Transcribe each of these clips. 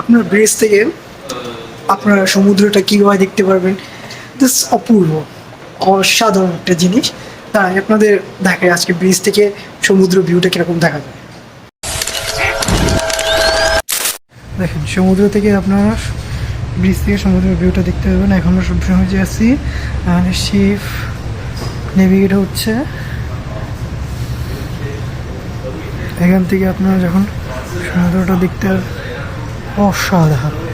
আপনার ব্রিজ থেকে আপনারা সমুদ্রটা কীভাবে দেখতে পারবেন? জাস্ট অপূর্ব, অসাধারণ একটা জিনিস। তাই আপনাদের দেখায় আজকে ব্রিজ থেকে সমুদ্র ভিউটা কীরকম দেখা যায়। দেখেন, সমুদ্র থেকে আপনারা ব্রিজ থেকে সমুদ্রের ভিউটা দেখতে পাবেন এখন আমরা সব সময় যে আছি শিপ নেভিগেট হচ্ছে। এখান থেকে আপনারা যখন সমুদ্রটা দেখতে অসাধারণ।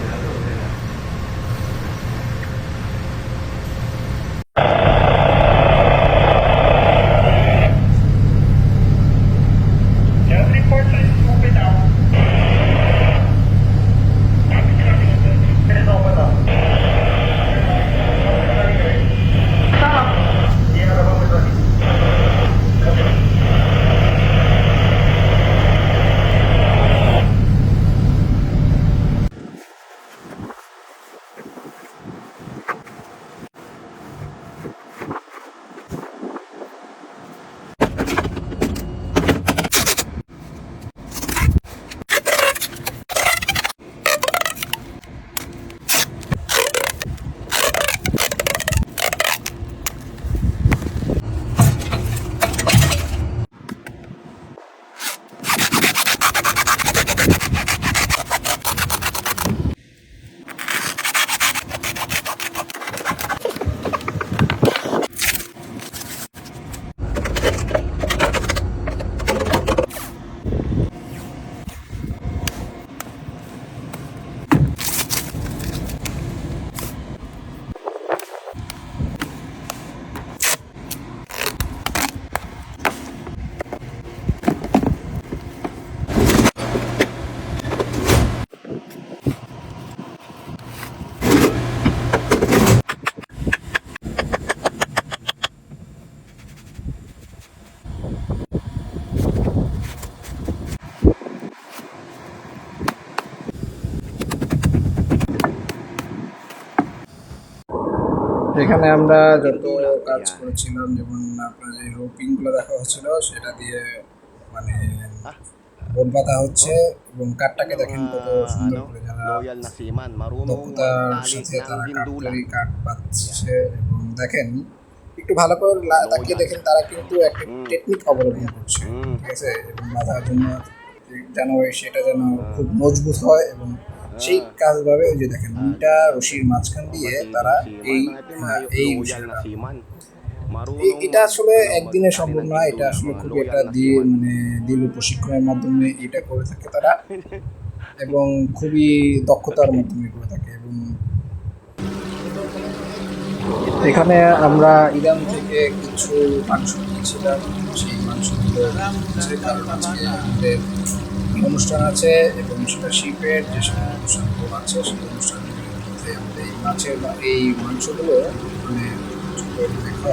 এখানে আমরা যত কাজ করেছিলাম যেমন আপনার যে রোপিংগুলো দেখা হচ্ছিল সেটা দিয়ে মানে বোট বাঁধা হচ্ছে এবং কাঠটাকে দেখেন কত সুন্দর করে যারা দক্ষতার সাথে তারা কাঠ bindula. কাঠ বাঁধছে এবং দেখেন একটু ভালো করে তাকিয়ে দেখেন তারা কিন্তু একটা টেকনিক অবলম্বন করছে ঠিক আছে? এবং বাঁধার জন্য যেন সেটা যেন খুব মজবুত হয় এবং সেই কাজভাবে ওই যে দেখেন দুইটা রশির মাঝখান দিয়ে তারা এই হ্যাঁ, এই এটা আসলে একদিনে সম্ভব নয় এটা আসলে খুব এটা দিয়ে মানে দীর্ঘ প্রশিক্ষণের মাধ্যমে এটা করে থাকে তারা। এবং খুবই দক্ষতার মাধ্যমে করে থাকে এবং এখানে আমরা ইরান থেকে কিছু মাংস নিয়েছিলাম সেই মাংসগুলো হচ্ছে কারণ আজকে আমাদের অনুষ্ঠান আছে, এবং সেটা শিপের যে সকল অনুষ্ঠানগুলো আছে, সেই অনুষ্ঠানের মধ্যে আমাদের এই মাছের এই মাংসগুলো মানে দেখা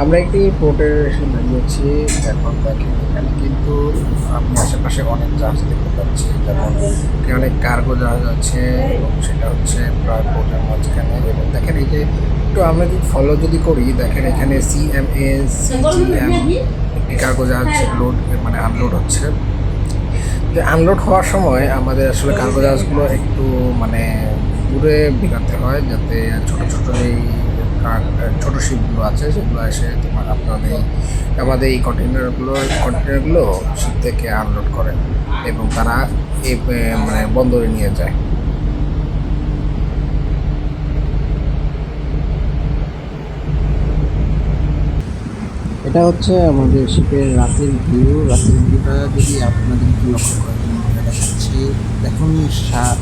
আমরা একটি পোর্টের এসে দাঁড়িয়েছি এখন দেখেন এখানে কিন্তু আপনি আশেপাশে অনেক জাহাজ দেখতে পাচ্ছি যেমন অনেক কার্গো জাহাজ আছে এবং সেটা হচ্ছে প্রায় পোর্টের মাঝখানে। এবং দেখেন এই যে একটু আমরা যদি ফলো যদি করি দেখেন এখানে সিএমএ সিজিএম একটি কার্গো জাহাজ লোড মানে আনলোড হচ্ছে। যে আনলোড হওয়ার সময় আমাদের আসলে কার্গো জাহাজগুলো একটু মানে দূরে বিকাতে হয় যাতে ছোট ছোট এই ছোটো শিপগুলো আছে, সেগুলো এসে তোমার আপনাদের আমাদের এই কন্টেনারগুলো কন্টেনারগুলো শিপ থেকে আনলোড করে এবং তারা এই মানে বন্দরে নিয়ে যায়। এটা হচ্ছে আমাদের শিপের রাতের ভিউ রাতের ভিউটা যদি আপনাদের লক্ষ্য করেন দেখাচ্ছি দেখুন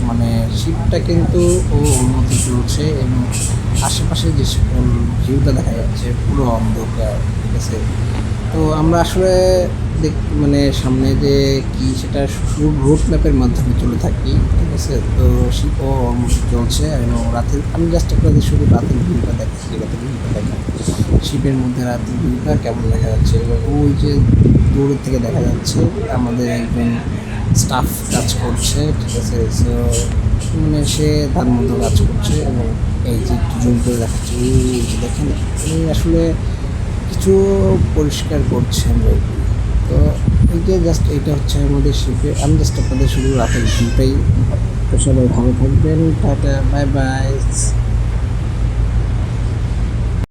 মানে শিপটা কিন্তু ও উন্নতি চলছে এবং আশেপাশে যে সকল ভিউটা দেখা যাচ্ছে, পুরো অন্ধকার, ঠিক আছে? তো আমরা আসলে দেখ মানে সামনে যে কি সেটা রুট ম্যাপের মাধ্যমে চলে থাকি, ঠিক আছে? তো অলমোস্ট চলছে এবং রাতের, আমি জাস্ট আপনাদের শুধু রাতের ভিউটা দেখাচ্ছি, রাতের ভিউটা দেখা শিপের মধ্যে রাতের ভিউটা কেমন দেখা যাচ্ছে? এবং ওই যে দূরের থেকে দেখা যাচ্ছে, আমাদের একজন স্টাফ কাজ করছে, ঠিক আছে? সো মানে সে তার মধ্যে কাজ করছে এবং এই যে জুম করে দেখাচ্ছে, এই যে দেখেন, উনি আসলে কিছু পরিষ্কার করছেন তো এই যে জাস্ট এটা হচ্ছে আমাদের শিল্পে আমি জাস্ট আপনাদের শুধু রাতের ভিউটাই সবাই ভালো থাকবেন, টাটা বাই বাই